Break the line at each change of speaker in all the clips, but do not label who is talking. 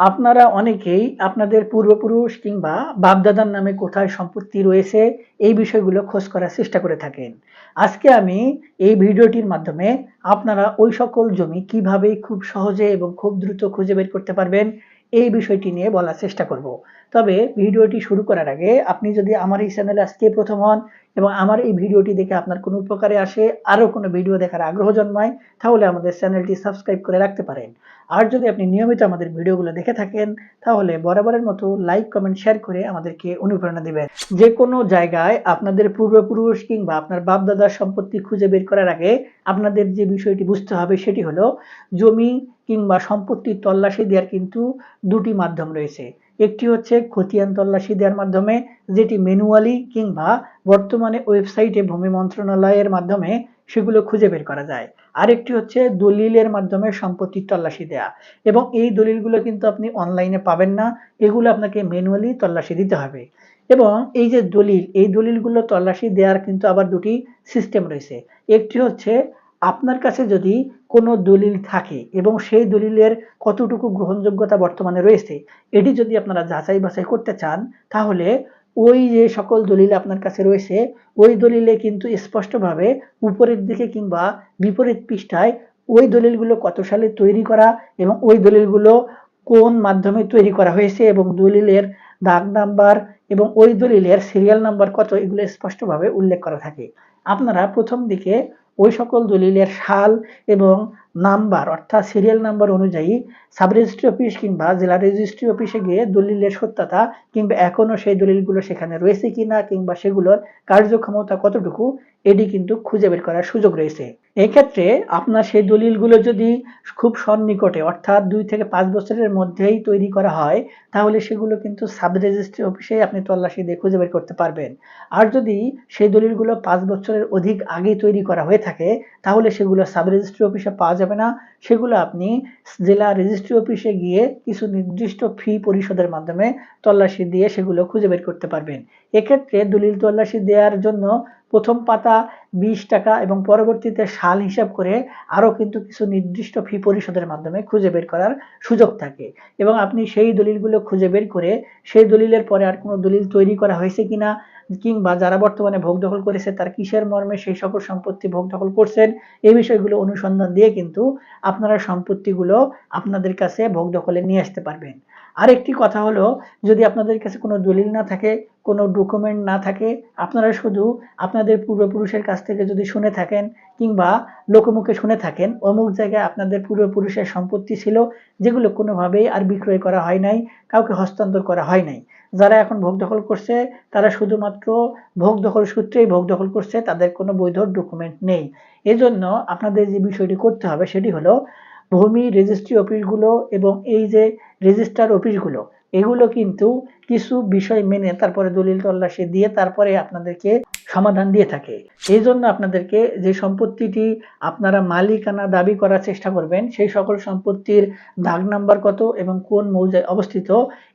আপনারা অনেকেই আপনাদের পূর্বপুরুষ কিংবা বাপদাদার নামে কোথায় সম্পত্তি রয়েছে এই বিষয়গুলো খোঁজ করার চেষ্টা করে থাকেন। আজকে আমি এই ভিডিওটির মাধ্যমে আপনারা ওই সকল জমি কীভাবে খুব সহজে এবং খুব দ্রুত খুঁজে বের করতে পারবেন এই বিষয়টি নিয়ে বলার চেষ্টা করব। তবে ভিডিওটি শুরু করার আগে আপনি যদি আমার এই চ্যানেলে আজকে প্রথম হন এবং আমার এই ভিডিওটি দেখে আপনার কোনো উপকারে আসে, আরও কোনো ভিডিও দেখার আগ্রহ জন্মায়, তাহলে আমাদের চ্যানেলটি সাবস্ক্রাইব করে রাখতে পারেন। আর যদি আপনি নিয়মিত আমাদের ভিডিওগুলো দেখে থাকেন, তাহলে বরাবরের মতো লাইক, কমেন্ট, শেয়ার করে আমাদেরকে অনুপ্রেরণা দেবেন। যে কোনো জায়গায় আপনাদের পূর্বপুরুষ কিংবা আপনার বাপদাদার সম্পত্তি খুঁজে বের করার আগে আপনাদের যে বিষয়টি বুঝতে হবে সেটি হলো, জমি কিংবা সম্পত্তির তল্লাশি দেওয়ার কিন্তু দুটি মাধ্যম রয়েছে। একটি হচ্ছে খতিয়ান তল্লাশি দেওয়ার মাধ্যমে, যেটি ম্যানুয়ালি কিংবা বর্তমানে ওয়েবসাইটে ভূমি মন্ত্রণালয়ের মাধ্যমে সেগুলো খুঁজে বের করা যায়। আরেকটি হচ্ছে দলিলের মাধ্যমে সম্পত্তির তল্লাশি দেয়া। এবং এই দলিলগুলো কিন্তু আপনি অনলাইনে পাবেন না, এগুলো আপনাকে ম্যানুয়ালি তল্লাশি দিতে হবে। এবং এই যে দলিল, এই দলিলগুলো তল্লাশি দেওয়ার কিন্তু আবার দুটি সিস্টেম রয়েছে। একটি হচ্ছে আপনার কাছে যদি কোনো দলিল থাকে এবং সেই দলিলের কতটুকু গ্রহণযোগ্যতা বর্তমানে রয়েছে, এটি যদি আপনারা যাচাই বাছাই করতে চান, তাহলে ওই যে সকল দলিল আপনার কাছে রয়েছে, ওই দলিলে কিন্তু স্পষ্টভাবে উপরের দিকে কিংবা বিপরীত পৃষ্ঠায় ওই দলিলগুলো কত সালে তৈরি করা এবং ওই দলিলগুলো কোন মাধ্যমে তৈরি করা হয়েছে এবং দলিলের দাগ নাম্বার এবং ওই দলিলের সিরিয়াল নাম্বার কত, এগুলো স্পষ্টভাবে উল্লেখ করা থাকে। আপনারা প্রথম দিকে ওই সকল দলিলের সাল এবং নাম্বার, অর্থাৎ সিরিয়াল নাম্বার অনুযায়ী সাব রেজিস্ট্রি অফিস কিংবা জেলা রেজিস্ট্রি অফিসে গিয়ে দলিলের সত্যতা কিংবা এখনও সেই দলিলগুলো সেখানে রয়েছে কিনা কিংবা সেগুলোর কার্যক্ষমতা কতটুকু, এটি কিন্তু খুঁজে বের করার সুযোগ রয়েছে। এক্ষেত্রে আপনার সেই দলিলগুলো যদি খুব সন্নিকটে, অর্থাৎ দুই থেকে পাঁচ বছরের মধ্যেই তৈরি করা হয়, তাহলে সেগুলো কিন্তু সাব রেজিস্ট্রি অফিসে আপনি তল্লাশি দিয়ে খুঁজে বের করতে পারবেন। আর যদি সেই দলিলগুলো পাঁচ বছরের অধিক আগে তৈরি করা হয়ে থাকে, তাহলে সেগুলো সাব রেজিস্ট্রি অফিসে পাওয়া যাবে না। সেগুলো আপনি জেলা রেজিস্ট্রি অফিসে গিয়ে কিছু নির্দিষ্ট ফি পরিশোধের মাধ্যমে তল্লাশি দিয়ে সেগুলো খুঁজে বের করতে পারবেন। এক্ষেত্রে দলিল তল্লাশি দেওয়ার জন্য প্রথম পাতা বিশ টাকা এবং পরবর্তীতে সাল হিসাব করে আরও কিন্তু কিছু নির্দিষ্ট ফি পরিশোধের মাধ্যমে খুঁজে বের করার সুযোগ থাকে। এবং আপনি সেই দলিলগুলো খুঁজে বের করে সেই দলিলের পরে আর কোনো দলিল তৈরি করা হয়েছে কিনা কিংবা যারা বর্তমানে ভোগ দখল করেছে, তার কিসের মর্মে সেই সকল সম্পত্তি ভোগ দখল করছেন, এই বিষয়গুলো অনুসন্ধান দিয়ে কিন্তু আপনারা সম্পত্তিগুলো আপনাদের কাছে ভোগ দখলে নিয়ে আসতে পারবেন। আরেকটি কথা হলো, যদি আপনাদের কাছে কোনো দলিল না থাকে, কোনো ডকুমেন্ট না থাকে, আপনারা শুধু আপনাদের পূর্বপুরুষের কাছ থেকে যদি শুনে থাকেন কিংবা লোকমুখে শুনে থাকেন, অমুক জায়গায় আপনাদের পূর্বপুরুষের সম্পত্তি ছিল, যেগুলো কোনোভাবেই আর বিক্রয় করা হয় নাই, কাউকে হস্তান্তর করা হয় নাই। যারা এখন ভোগ দখল করছে, তারা শুধুমাত্র ভোগ দখল সূত্রেই ভোগ দখল করছে, তাদের কোনো বৈধ ডকুমেন্ট নেই। এজন্য আপনাদের যে বিষয়টি করতে হবে, সেটি হলো ভূমি রেজিস্ট্রি অফিসগুলো এবং এই যে রেজিস্ট্রার অফিসগুলো এগুলো কিন্তু কিছু বিষয় মেনে তারপরে দলিল তল্লাশি দিয়ে তারপরে আপনাদেরকে সমাধান দিয়ে থাকে। এই জন্য আপনাদেরকে যে সম্পত্তিটি আপনারা মালিকানা দাবি করার চেষ্টা করবেন, সেই সকল সম্পত্তির দাগ নাম্বার কত এবং কোন মৌজায় অবস্থিত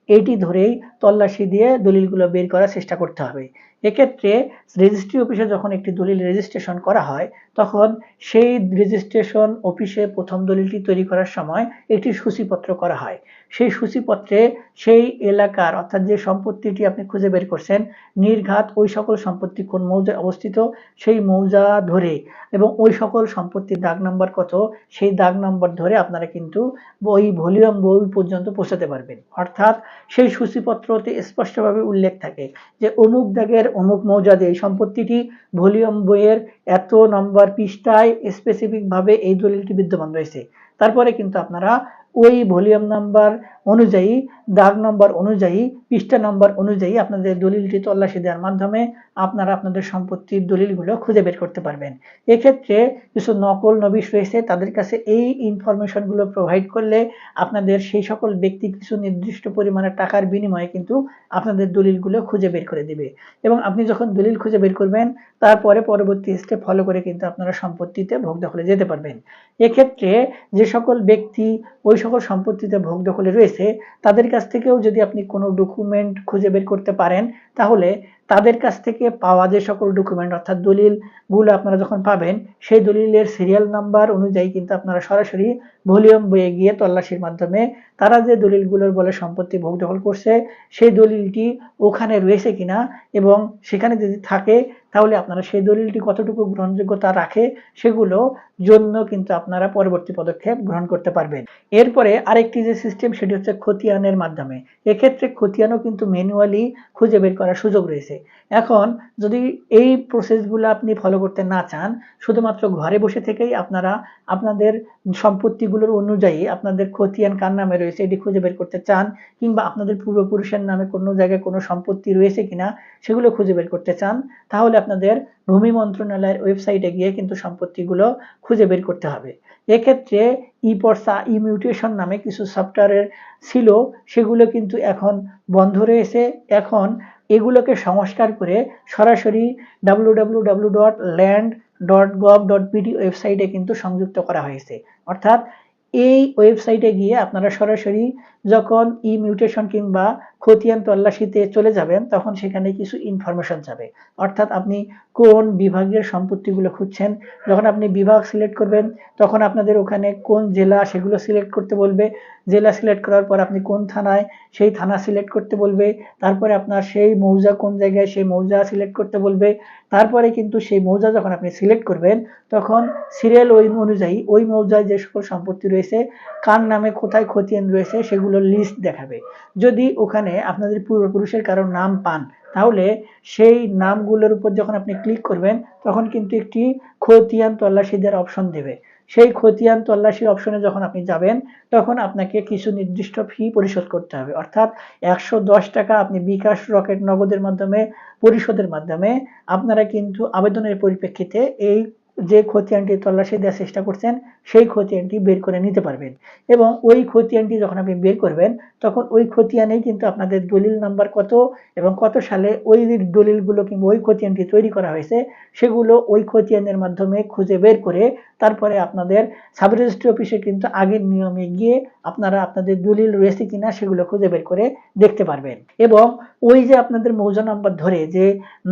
এটি ধরেই তল্লাশি দিয়ে দলিলগুলো বের করার চেষ্টা করতে হবে। এক্ষেত্রে রেজিস্ট্রি অফিসে যখন একটি দলিল রেজিস্ট্রেশন করা হয়, তখন সেই রেজিস্ট্রেশন অফিসে প্রথম দলিলটি তৈরি করার সময় একটি সূচিপত্র করা হয়। সেই সূচিপত্রে সেই এলাকার, অর্থাৎ যে সম্পত্তিটি আপনি খুঁজে বের করছেন, নির্ঘাত ওই সকল সম্পত্তি কোন মৌজায় অবস্থিত, সেই মৌজা ধরে এবং ওই সকল সম্পত্তির দাগ নাম্বার কত, সেই দাগ নাম্বার ধরে আপনারা কিন্তু ওই ভলিউম বই পর্যন্ত পৌঁছাতে পারবেন। অর্থাৎ সেই সূচিপত্রতে স্পষ্টভাবে উল্লেখ থাকে যে অমুক দাগের অমুক মৌজাদে এই সম্পত্তিটি ভলিউম বইয়ের এত নম্বর পৃষ্ঠায় স্পেসিফিকভাবে এই দলিলটি বিদ্যমান রয়েছে। তারপরে কিন্তু আপনারা ওই ভলিউম নাম্বার অনুযায়ী, দাগ নম্বর অনুযায়ী, পৃষ্ঠা নম্বর অনুযায়ী আপনাদের দলিলটি তল্লাশি দেওয়ার মাধ্যমে আপনারা আপনাদের সম্পত্তির দলিলগুলো খুঁজে বের করতে পারবেন। এক্ষেত্রে কিছু নকল নবিশ রয়েছে, তাদের কাছে এই ইনফরমেশনগুলো প্রোভাইড করলে আপনাদের সেই সকল ব্যক্তি কিছু নির্দিষ্ট পরিমাণে টাকার বিনিময়ে কিন্তু আপনাদের দলিলগুলো খুঁজে বের করে দেবে। এবং আপনি যখন দলিল খুঁজে বের করবেন, তারপরে পরবর্তী স্টেপ ফলো করে কিন্তু আপনারা সম্পত্তিতে ভোগ দখলে যেতে পারবেন। এক্ষেত্রে যে সকল ব্যক্তি ওই সকল সম্পত্তিতে ভোগ দখলে রয়েছে, তাদের কাছ থেকেও যদি আপনি কোনো ডকুমেন্ট খুঁজে বের করতে পারেন, তাহলে তাদের কাছ থেকে পাওয়া যে সকল ডকুমেন্ট অর্থাৎ দলিলগুলো আপনারা যখন পাবেন, সেই দলিলের সিরিয়াল নাম্বার অনুযায়ী কিন্তু আপনারা সরাসরি ভলিউম বয়ে গিয়ে তল্লাশির মাধ্যমে তারা যে দলিলগুলোর বলে সম্পত্তি ভোগ দখল করছে, সেই দলিলটি ওখানে রয়েছে কিনা এবং সেখানে যদি থাকে, তাহলে আপনারা সেই দলিলটি কতটুকু গ্রহণযোগ্যতা রাখে সেগুলো জন্য কিন্তু আপনারা পরবর্তী পদক্ষেপ গ্রহণ করতে পারবেন। এরপরে আরেকটি যে সিস্টেম সেটি হচ্ছে খতিয়ানের মাধ্যমে। এক্ষেত্রে খতিয়ানও কিন্তু ম্যানুয়ালি খুঁজে বের করার সুযোগ রয়েছে। এখন যদি এই প্রসেসগুলো আপনি ফলো করতে না চান, শুধুমাত্র ঘরে বসে থেকেই আপনারা, আপনাদের সম্পত্তিগুলোর অনুযায়ী আপনাদের খতিয়ান কার নামে রয়েছে, এটি খুঁজে বের করতে চান কিংবা আপনাদের পূর্বপুরুষের নামে কোনো জায়গায় কোনো সম্পত্তি রয়েছে কিনা সেগুলো খুঁজে বের করতে চান, তাহলে আপনাদের ভূমি মন্ত্রণালয়ের ওয়েবসাইটে গিয়ে কিন্তু সম্পত্তিগুলো খুঁজে বের করতে হবে। এক্ষেত্রে ই পর্সা, ই মিউটেশন নামে কিছু সফটওয়্যারের ছিল, সেগুলো কিন্তু এখন বন্ধ রয়েছে। এখন এগুলোকে সংস্কার করে সরাসরি W W W dot land dot gov dot PD ওয়েবসাইটে কিন্তু সংযুক্ত করা হয়েছে। অর্থাৎ এই ওয়েবসাইটে গিয়ে আপনারা সরাসরি যখন ই মিউটেশন কিংবা খতিয়ান তল্লাশিতে চলে যাবেন, তখন সেখানে কিছু ইনফরমেশন যাবে। অর্থাৎ আপনি কোন বিভাগের সম্পত্তিগুলো খুঁজছেন, যখন আপনি বিভাগ সিলেক্ট করবেন, তখন আপনাদের ওখানে কোন জেলা সেগুলো সিলেক্ট করতে বলবে জেলা সিলেক্ট করার পর আপনি কোন থানায় সেই থানা সিলেক্ট করতে বলবে, তারপরে আপনার সেই মৌজা কোন জায়গায় সেই মৌজা সিলেক্ট করতে বলবে, তারপরে কিন্তু সেই মৌজা যখন আপনি সিলেক্ট করবেন, তখন সিরিয়াল ওই অনুযায়ী ওই মৌজায় যে সকল সম্পত্তি রয়েছে, কার নামে কোথায় খতিয়ান রয়েছে সেগুলোর লিস্ট দেখাবে। যদি ওখানে আপনাদের পূর্বপুরুষের কারও নাম পান, তাহলে সেই নামগুলোর উপর যখন আপনি ক্লিক করবেন, তখন কিন্তু একটি খতিয়ান তল্লাশি দেওয়ার অপশন দেবে। সেই খতিয়ান তল্লাশি অপশনে যখন আপনি যাবেন, তখন আপনাকে কিছু নির্দিষ্ট ফি পরিশোধ করতে হবে। অর্থাৎ একশো দশ টাকা আপনি বিকাশ রকেট নগদের মাধ্যমে, পরিশোধের মাধ্যমে আপনারা কিন্তু আবেদনের পরিপ্রেক্ষিতে এই যে খতিয়ানটি তল্লাশি দেওয়ার চেষ্টা করছেন, সেই খতিয়ানটি বের করে নিতে পারবেন। এবং ওই খতিয়ানটি যখন আপনি বের করবেন, তখন ওই খতিয়ানেই কিন্তু আপনাদের দলিল নাম্বার কত এবং কত সালে ওই দলিলগুলো কিংবা ওই খতিয়ানটি তৈরি করা হয়েছে, সেগুলো ওই খতিয়ানের মাধ্যমে খুঁজে বের করে তারপরে আপনাদের সাব রেজিস্ট্রি অফিসে কিন্তু আগের নিয়মে গিয়ে আপনারা আপনাদের দলিল রয়েছে কিনা সেগুলো খুঁজে বের করে দেখতে পারবেন। এবং ওই যে আপনাদের মৌজা নাম্বার ধরে যে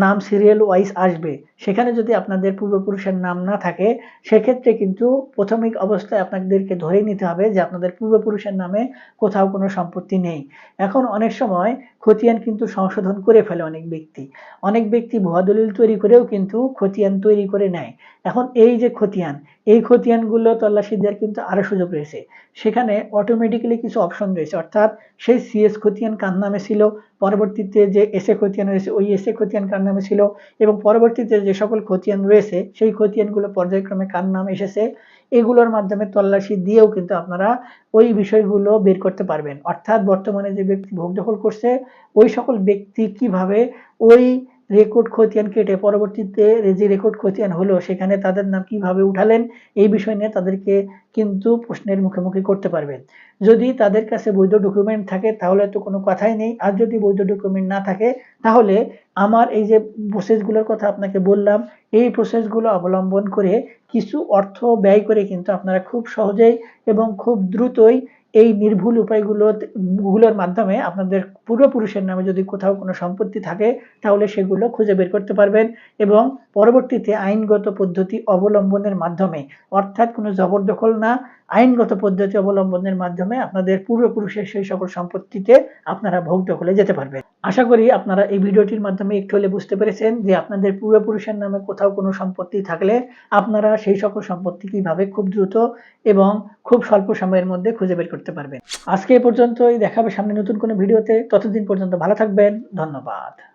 নাম সিরিয়াল ওয়াইজ আসবে, সেখানে যদি আপনাদের পূর্বপুরুষের নাম না থাকে, সেক্ষেত্রে কিন্তু প্রাথমিক অবস্থায় আপনাদেরকে ধরে নিতে হবে যে আপনাদের পূর্বপুরুষের নামে কোথাও কোনো সম্পত্তি নেই। এখন অনেক সময় খতিয়ান কিন্তু সংশোধন করে ফেলে অনেক ব্যক্তি। অনেক ব্যক্তি ভুয়া দলিল তৈরি করেও কিন্তু খতিয়ান তৈরি করে নেয়। এখন এই যে খতিয়ান এই খতিয়ানগুলো তল্লাশি দেওয়ার কিন্তু আরও সুযোগ রয়েছে। সেখানে অটোমেটিক্যালি কিছু অপশন রয়েছে। অর্থাৎ সেই সিএস খতিয়ান কার নামে ছিল, পরবর্তীতে যে এস এ খতিয়ান রয়েছে, ওই এস এ খতিয়ান কার নামে ছিল, এবং পরবর্তীতে যে সকল খতিয়ান রয়েছে, সেই খতিয়ানগুলো পর্যায়ক্রমে কার নাম এসেছে, এগুলোর মাধ্যমে তল্লাশি দিয়েও কিন্তু আপনারা ওই বিষয়গুলো বের করতে পারবেন। অর্থাৎ বর্তমানে যে ব্যক্তি ভোগ দখল করছে, ওই সকল ব্যক্তি কীভাবে ওই রেকর্ড খতিয়ান কেটে পরবর্তীতে যে রেকর্ড খতিয়ান হলো, সেখানে তাদের নাম কীভাবে উঠালেন, এই বিষয় নিয়ে তাদেরকে কিন্তু প্রশ্নের মুখোমুখি করতে পারবেন। যদি তাদের কাছে বৈধ ডকুমেন্ট থাকে, তাহলে তো কোনো কথাই নেই। আর যদি বৈধ ডকুমেন্ট না থাকে, তাহলে আমার এই যে প্রসেসগুলোর কথা আপনাকে বললাম, এই প্রসেসগুলো অবলম্বন করে কিছু অর্থ ব্যয় করে কিন্তু আপনারা খুব সহজেই এবং খুব দ্রুতই এই নির্ভুল উপায়গুলো গুলোর মাধ্যমে আপনাদের পূর্বপুরুষের নামে যদি কোথাও কোনো সম্পত্তি থাকে, তাহলে সেগুলো খুঁজে বের করতে পারবেন এবং পরবর্তীতে আইনগত পদ্ধতি অবলম্বনের মাধ্যমে, অর্থাৎ কোনো জবরদখল না, আইনগত পদ্ধতি অবলম্বনের মাধ্যমে আপনাদের পূর্বপুরুষের সেই সকল সম্পত্তিতে আপনারা ভোগ দখলে যেতে পারবেন। আশা করি আপনারা এই ভিডিওটির মাধ্যমে একটু হলে বুঝতে পেরেছেন যে আপনাদের পূর্বপুরুষের নামে কোথাও কোনো সম্পত্তি থাকলে আপনারা সেই সকল সম্পত্তি কীভাবে খুব দ্রুত এবং খুব স্বল্প সময়ের মধ্যে খুঁজে বের করতে পারবেন। আজকে এ পর্যন্তই। দেখাবে সামনে নতুন কোনো ভিডিওতে। ততদিন পর্যন্ত ভালো থাকবেন। ধন্যবাদ।